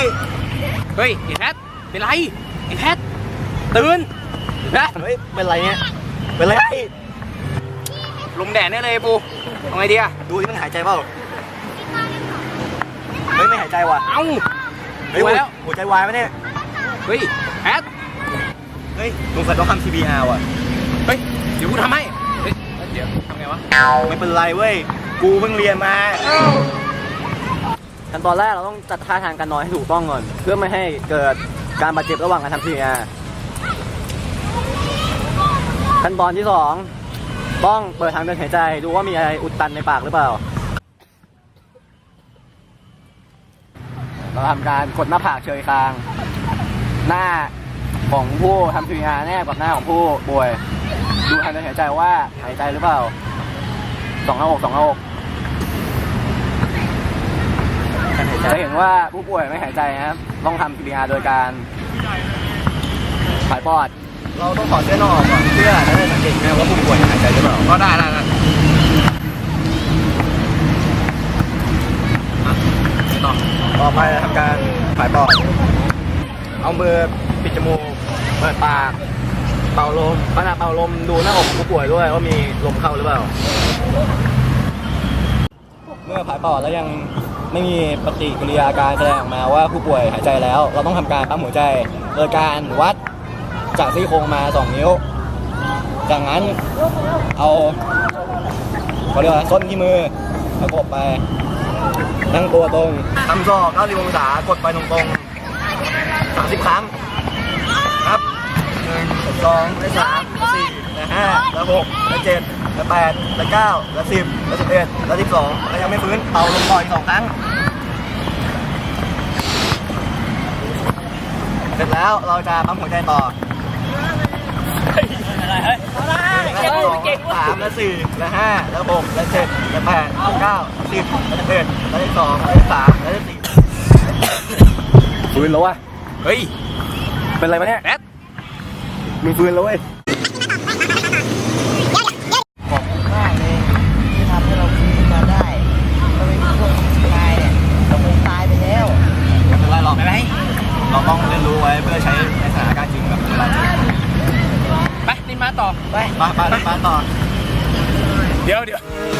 ฮ้ย เฮ้ยไอ้แพทเป็นไรไอ้แพทตื่นแพทเฮ้ย เป็นไรเนี่ย เป็นไร ลมแดดแน่เลยปูเอาไงดีอะดูที่มันหายใจเปล่าเฮ้ย ไม่หายใจว่ะ เอ้าเฮ้ยไว้แล้วหัวใจวายไหมเนี่ย เฮ้ยแพทเฮ้ยสงสัยต้องทำ CPR ว่ะ เฮ้ย เดี๋ยวกูทำให้ เฮ้ย เดี๋ยวทำไงวะ ไม่เป็นไรเว้ย กูเพิ่งเรียนมา ขั้นตอนแรกเราต้องจัดท่าทางการนอนให้ถูกต้องก่อน เพื่อไม่ให้เกิดการบาดเจ็บระหว่างการทำ CPR ขั้นตอนที่สองต้องเปิดทางเดินหายใจ ดูว่ามีอะไรอุดตันในปากหรือเปล่า เราทำการกดหน้าผากเฉยคาง หน้าของผู้ทำ CPR แนบกับหน้าของผู้ป่วย ดูทางเดินหายใจว่าหายใจหรือเปล่าสองห้าหกสองห้าหก จะเห็นว่าผู้ป่วยไม่หายใจนะครับ ต้องทำ CPR โดยการผายปอด เราต้องถอดเสื้อนอกก่อนเพื่อจะได้สังเกตไงว่าผู้ป่วยหายใจหรือเปล่าก็ได้ได้ได้อะต่อต่อไปทำการผายปอด เอามือปิดจมูก เปิดปาก เป่าลมขณะเป่าลมดูหน้าอกผู้ป่วยด้วยว่ามีลมเข้าหรือเปล่า เมื่อผายปอดแล้วยัง ไม่มีปฏิกิริยาการแสดงออกมาว่าผู้ป่วยหายใจแล้ว เราต้องทำการปั๊มหัวใจโดยการวัดจากซี่โครงมา 2 นิ้ว จากนั้นเอาเขาเรียกว่าส้นที่มือประกบไปนั่งตัวตรงทำซอก90องศากดไปตรงๆ30 ครั้งครับหนึ่งสองและสามและและห้าและหกและเจ็ดและแปดและเก้าละสิบละสิบเอ็ดละสิบสองและยังไม่ฟื้นเป่าลมปล่อยสองครั้ง เสร็จแล้วเราจะปั๊มหัวใจต่อละสองสามและสี่และห้าและหกและเจ็ดและแปดและเก้าละสิบและสิบเอ็ดและสิบสองและสิบสามและสิบสี่ฟื้นแล้ววะเฮ้ย เป็นไรมาเนี่ยแพทมึงฟื้นแล้วเว้ย ขอบคุณมากเลยที่ทำให้เราฟื้นขึ้นมาได้ถ้าไม่มีพวกนายเนี่ยเราคงตายไปแล้ว ไม่เป็นไรหรอก ไปไหม เราต้องเรียนรู้ไว้เพื่อ ใช้ในสถานการณ์จริงแบบเวลาจริงไปนี่มาต่อไปมาไปไปต่อ เดี๋ยวเดี๋ยวเ